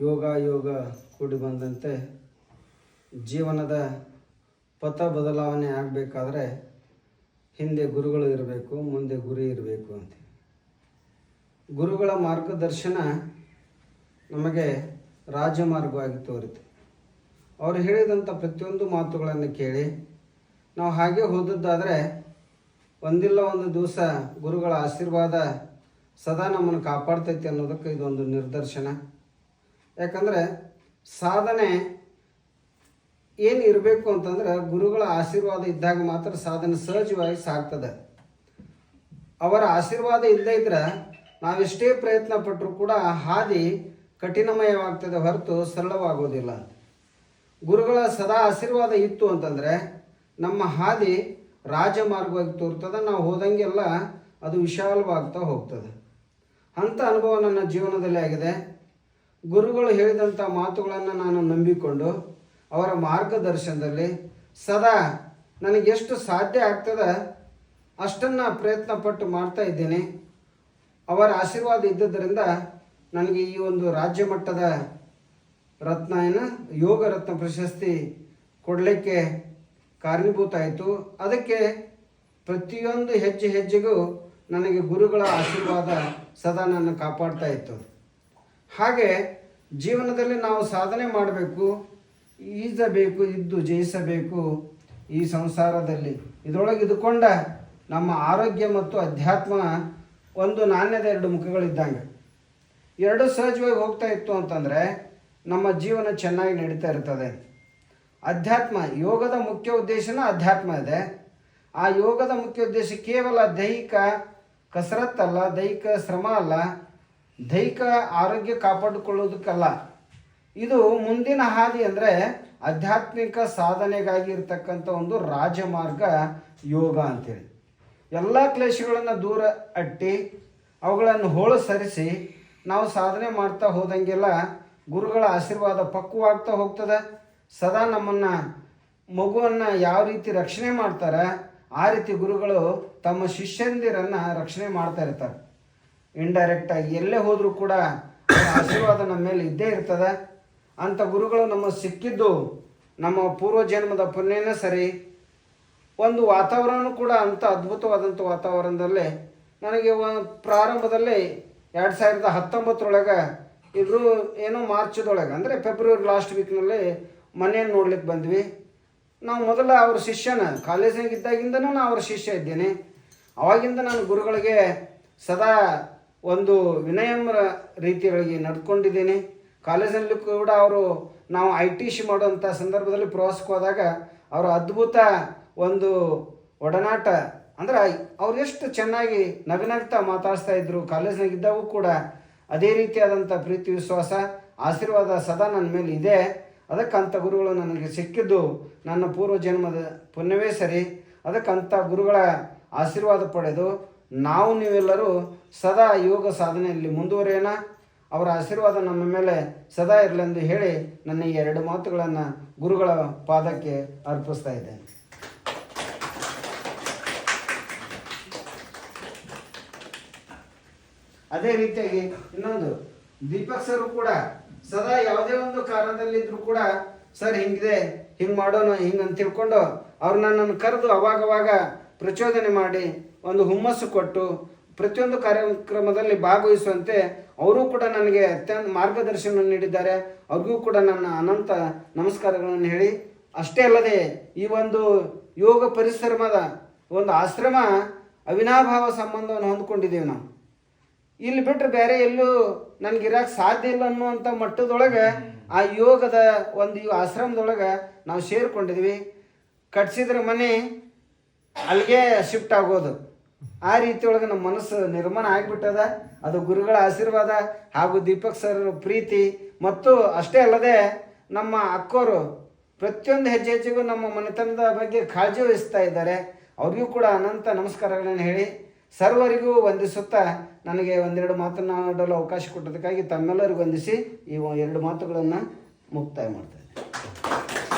ಯೋಗ ಯೋಗ ಕೂಡಿ ಬಂದಂತೆ ಜೀವನದ ಪಥ ಬದಲಾವಣೆ ಆಗಬೇಕಾದ್ರೆ ಹಿಂದೆ ಗುರುಗಳು ಇರಬೇಕು, ಮುಂದೆ ಗುರಿ ಇರಬೇಕು ಅಂತ. ಗುರುಗಳ ಮಾರ್ಗದರ್ಶನ ನಮಗೆ ರಾಜಮಾರ್ಗವಾಗಿ ತೋರಿತು. ಅವರು ಹೇಳಿದಂಥ ಪ್ರತಿಯೊಂದು ಮಾತುಗಳನ್ನು ಕೇಳಿ, ನಾವು ಹಾಗೆ ಹೋದದ್ದಾದರೆ ಒಂದಿಲ್ಲ ಒಂದು ದಿವಸ ಗುರುಗಳ ಆಶೀರ್ವಾದ ಸದಾ ನಮ್ಮನ್ನು ಕಾಪಾಡ್ತೈತಿ ಅನ್ನೋದಕ್ಕೆ ಇದೊಂದು ನಿದರ್ಶನ ಯಾಕಂದರೆ ಸಾಧನೆ ಏನು ಇರಬೇಕು ಅಂತಂದ್ರೆ ಗುರುಗಳ ಆಶೀರ್ವಾದ ಇದ್ದಾಗ ಮಾತ್ರ ಸಾಧನೆ ಸಹಜವಾಗಿ ಸಾಗ್ತದೆ. ಅವರ ಆಶೀರ್ವಾದ ಇಲ್ಲದೇ ಇದ್ರೆ ನಾವೆಷ್ಟೇ ಪ್ರಯತ್ನ ಪಟ್ಟರೂ ಕೂಡ ಹಾದಿ ಕಠಿಣಮಯವಾಗ್ತದೆ ಹೊರತು ಸರಳವಾಗೋದಿಲ್ಲ. ಗುರುಗಳ ಸದಾ ಆಶೀರ್ವಾದ ಇತ್ತು ಅಂತಂದರೆ ನಮ್ಮ ಹಾದಿ ರಾಜಮಾರ್ಗವಾಗಿ ತೋರ್ತದೆ, ನಾವು ಹೋದಂಗೆಲ್ಲ ಅದು ವಿಶಾಲವಾಗ್ತಾ ಹೋಗ್ತದೆ. ಅಂಥ ಅನುಭವ ನನ್ನ ಜೀವನದಲ್ಲಿ ಆಗಿದೆ. ಗುರುಗಳು ಹೇಳಿದಂಥ ಮಾತುಗಳನ್ನು ನಾನು ನಂಬಿಕೊಂಡು ಅವರ ಮಾರ್ಗದರ್ಶನದಲ್ಲಿ ಸದಾ ನನಗೆಷ್ಟು ಸಾಧ್ಯ ಆಗ್ತದೆ ಅಷ್ಟನ್ನು ಪ್ರಯತ್ನ ಪಟ್ಟು ಮಾಡ್ತಾ ಇದ್ದೇನೆ. ಅವರ ಆಶೀರ್ವಾದ ಇದ್ದದರಿಂದ ನನಗೆ ಈ ಒಂದು ರಾಜ್ಯ ಮಟ್ಟದ ರತ್ನ ಏನು, ಯೋಗ ರತ್ನ ಪ್ರಶಸ್ತಿ ಕೊಡಲಿಕ್ಕೆ ಕಾರಣೀಭೂತ ಆಯಿತು ಅದಕ್ಕೆ ಪ್ರತಿಯೊಂದು ಹೆಜ್ಜೆ ಹೆಜ್ಜೆಗೂ ನನಗೆ ಗುರುಗಳ ಆಶೀರ್ವಾದ ಸದಾ ನನ್ನ ಕಾಪಾಡ್ತಾ ಇತ್ತು. ಹಾಗೆ ಜೀವನದಲ್ಲಿ ನಾವು ಸಾಧನೆ ಮಾಡಬೇಕು, ಈಜಬೇಕು, ಇದ್ದು ಜಯಿಸಬೇಕು ಈ ಸಂಸಾರದಲ್ಲಿ. ಇದರೊಳಗೆ ಇದ್ದುಕೊಂಡ ನಮ್ಮ ಆರೋಗ್ಯ ಮತ್ತು ಅಧ್ಯಾತ್ಮ ಒಂದು ನಾಣ್ಯದ ಎರಡು ಮುಖಗಳಿದ್ದಂಗೆ. ಎರಡು ಸಹಜವಾಗಿ ಹೋಗ್ತಾ ಇತ್ತು ಅಂತಂದರೆ ನಮ್ಮ ಜೀವನ ಚೆನ್ನಾಗಿ ನಡೀತಾ ಇರ್ತದೆ. ಅಧ್ಯಾತ್ಮ, ಯೋಗದ ಮುಖ್ಯ ಉದ್ದೇಶನ ಅಧ್ಯಾತ್ಮ ಇದೆ. ಆ ಯೋಗದ ಮುಖ್ಯ ಉದ್ದೇಶ ಕೇವಲ ದೈಹಿಕ ಕಸರತ್ತಲ್ಲ, ದೈಹಿಕ ಶ್ರಮ ಅಲ್ಲ. ದೈಹಿಕ ಆರೋಗ್ಯ ಕಾಪಾಡಿಕೊಳ್ಳೋದಕ್ಕಲ್ಲ. ಇದು ಮುಂದಿನ ಹಾದಿ ಅಂದರೆ ಆಧ್ಯಾತ್ಮಿಕ ಸಾಧನೆಗಾಗಿ ಇರ್ತಕ್ಕಂಥ ಒಂದು ರಾಜಮಾರ್ಗ ಯೋಗ ಅಂತೇಳಿ. ಎಲ್ಲ ಕ್ಲೇಶಗಳನ್ನು ದೂರ ಅಟ್ಟಿ, ಅವುಗಳನ್ನು ಹೋಳು ಸರಿಸಿ, ನಾವು ಸಾಧನೆ ಮಾಡ್ತಾ ಹೋದಂಗೆಲ್ಲ ಗುರುಗಳ ಆಶೀರ್ವಾದ ಪಕ್ವವಾಗ್ತಾ ಹೋಗ್ತದೆ. ಸದಾ ನಮ್ಮನ್ನು ಮಗುವನ್ನು ಯಾವ ರೀತಿ ರಕ್ಷಣೆ ಮಾಡ್ತಾರೆ, ಆ ರೀತಿ ಗುರುಗಳು ತಮ್ಮ ಶಿಷ್ಯಂದಿರನ್ನು ರಕ್ಷಣೆ ಮಾಡ್ತಾ ಇರ್ತಾರೆ. ಇಂಡೈರೆಕ್ಟಾಗಿ ಎಲ್ಲೇ ಹೋದರೂ ಕೂಡ ಆಶೀರ್ವಾದ ನಮ್ಮ ಮೇಲೆ ಇದ್ದೇ ಇರ್ತದೆ. ಅಂಥ ಗುರುಗಳು ನಮಗೆ ಸಿಕ್ಕಿದ್ದು ನಮ್ಮ ಪೂರ್ವ ಜನ್ಮದ ಪುಣ್ಯನೇ ಸರಿ. ಒಂದು ವಾತಾವರಣ ಕೂಡ ಅಂಥ ಅದ್ಭುತವಾದಂಥ ವಾತಾವರಣದಲ್ಲಿ ನನಗೆ ಪ್ರಾರಂಭದಲ್ಲಿ ಎರಡು ಸಾವಿರದ ಹತ್ತೊಂಬತ್ತರೊಳಗೆ ಇಬ್ಬರು ಏನೋ ಮಾರ್ಚ್ದೊಳಗೆ ಅಂದರೆ ಫೆಬ್ರವರಿ ಲಾಸ್ಟ್ ವೀಕ್ನಲ್ಲಿ ಮನೆಯನ್ನು ನೋಡ್ಲಿಕ್ಕೆ ಬಂದ್ವಿ. ನಾವು ಮೊದಲ ಅವ್ರ ಶಿಷ್ಯನ ಕಾಲೇಜಿನಾಗ ಇದ್ದಾಗಿಂದನೂ ನಾನು ಅವ್ರ ಶಿಷ್ಯ ಇದ್ದೇನೆ. ಅವಾಗಿಂದ ನಾನು ಗುರುಗಳಿಗೆ ಸದಾ ಒಂದು ವಿನಯಮ್ರ ರೀತಿಯೊಳಗೆ ನಡ್ಕೊಂಡಿದ್ದೇನೆ. ಕಾಲೇಜಲ್ಲಿ ಕೂಡ ಅವರು ನಾವು ಐ ಟಿ ಸಿ ಮಾಡುವಂಥ ಸಂದರ್ಭದಲ್ಲಿ ಪ್ರವಾಸಕ್ಕೆ ಹೋದಾಗ ಅವರ ಅದ್ಭುತ ಒಂದು ಒಡನಾಟ, ಅಂದ್ರೆ ಅವ್ರು ಎಷ್ಟು ಚೆನ್ನಾಗಿ ನಗನಗ್ತಾ ಮಾತಾಡಿಸ್ತಾ ಇದ್ರು, ಕಾಲೇಜ್ನಾಗ ಇದ್ದಾಗೂ ಕೂಡ ಅದೇ ರೀತಿಯಾದಂಥ ಪ್ರೀತಿ, ವಿಶ್ವಾಸ, ಆಶೀರ್ವಾದ ಸದಾ ನನ್ನ ಮೇಲೆ ಇದೆ. ಅದಕ್ಕಂಥ ಗುರುಗಳು ನನಗೆ ಸಿಕ್ಕಿದ್ದು ನನ್ನ ಪೂರ್ವ ಜನ್ಮದ ಪುಣ್ಯವೇ ಸರಿ. ಅದಕ್ಕಂಥ ಗುರುಗಳ ಆಶೀರ್ವಾದ ಪಡೆದು ನಾವು ನೀವೆಲ್ಲರೂ ಸದಾ ಯೋಗ ಸಾಧನೆಯಲ್ಲಿ ಮುಂದುವರಿಯೋಣ. ಅವರ ಆಶೀರ್ವಾದ ನಮ್ಮ ಮೇಲೆ ಸದಾ ಇರಲೆಂದು ಹೇಳಿ ನನ್ನ ಈ ಎರಡು ಮಾತುಗಳನ್ನು ಗುರುಗಳ ಪಾದಕ್ಕೆ ಅರ್ಪಿಸ್ತಾ ಇದ್ದೇನೆ. ಅದೇ ರೀತಿಯಾಗಿ ಇನ್ನೊಂದು, ದೀಪಕ್ ಸರ್ ಕೂಡ ಸದಾ ಯಾವುದೇ ಒಂದು ಕಾರಣದಲ್ಲಿದ್ದರೂ ಕೂಡ, ಸರ್, ಹಿಂಗಿದೆ, ಹಿಂಗೆ ಮಾಡೋಣ ಹಿಂಗೆ ಅಂತ ತಿಳ್ಕೊಂಡು ಅವ್ರು ನನ್ನನ್ನು ಕರೆದು ಅವಾಗವಾಗ ಪ್ರಚೋದನೆ ಮಾಡಿ ಒಂದು ಹುಮ್ಮಸ್ಸು ಕೊಟ್ಟು ಪ್ರತಿಯೊಂದು ಕಾರ್ಯಕ್ರಮದಲ್ಲಿ ಭಾಗವಹಿಸುವಂತೆ ಅವರು ಕೂಡ ನನಗೆ ಅತ್ಯಂತ ಮಾರ್ಗದರ್ಶನ ನೀಡಿದ್ದಾರೆ. ಅವ್ರಿಗೂ ಕೂಡ ನನ್ನ ಅನಂತ ನಮಸ್ಕಾರಗಳನ್ನು ಹೇಳಿ. ಅಷ್ಟೇ ಅಲ್ಲದೆ ಈ ಒಂದು ಯೋಗ ಪರಿಶ್ರಮದ ಒಂದು ಆಶ್ರಮ ಅವಿನಾಭಾವ ಸಂಬಂಧವನ್ನು ಹೊಂದ್ಕೊಂಡಿದ್ದೀವಿ ನಾವು. ಇಲ್ಲಿ ಬಿಟ್ಟರೆ ಬೇರೆ ಎಲ್ಲೂ ನನಗಿರಕ್ಕೆ ಸಾಧ್ಯ ಇಲ್ಲ ಅನ್ನುವಂಥ ಮಟ್ಟದೊಳಗೆ ಆ ಯೋಗದ ಒಂದು ಆಶ್ರಮದೊಳಗೆ ನಾವು ಸೇರಿಕೊಂಡಿದ್ವಿ ಕಟ್ಸಿದ್ರೆ ಮನೆ ಅಲ್ಲಿಗೆ ಶಿಫ್ಟ್ ಆಗೋದು. ಆ ರೀತಿಯೊಳಗೆ ನಮ್ಮ ಮನಸ್ಸು ನಿರ್ಮಾಣ ಆಗಿಬಿಟ್ಟದ, ಅದು ಗುರುಗಳ ಆಶೀರ್ವಾದ ಹಾಗೂ ದೀಪಕ್ ಸರ್ ಪ್ರೀತಿ. ಮತ್ತು ಅಷ್ಟೇ ಅಲ್ಲದೆ ನಮ್ಮ ಅಕ್ಕೋರು ಪ್ರತಿಯೊಂದು ಹೆಜ್ಜೆ ಹೆಜ್ಜೆಗೂ ನಮ್ಮ ಮನೆತನದ ಬಗ್ಗೆ ಕಾಳಜಿ ವಹಿಸ್ತಾ ಇದ್ದಾರೆ. ಅವ್ರಿಗೂ ಕೂಡ ಅನಂತ ನಮಸ್ಕಾರಗಳನ್ನು ಹೇಳಿ ಸರ್ವರಿಗೂ ವಂದಿಸುತ್ತಾ ನನಗೆ ಒಂದೆರಡು ಮಾತನಾಡಲು ಅವಕಾಶ ಕೊಟ್ಟದಕ್ಕಾಗಿ ತಮ್ಮೆಲ್ಲರಿಗೂ ವಂದಿಸಿ ಈ ಎರಡು ಮಾತುಗಳನ್ನು ಮುಕ್ತಾಯ ಮಾಡ್ತಾ ಇದ್ದೀನಿ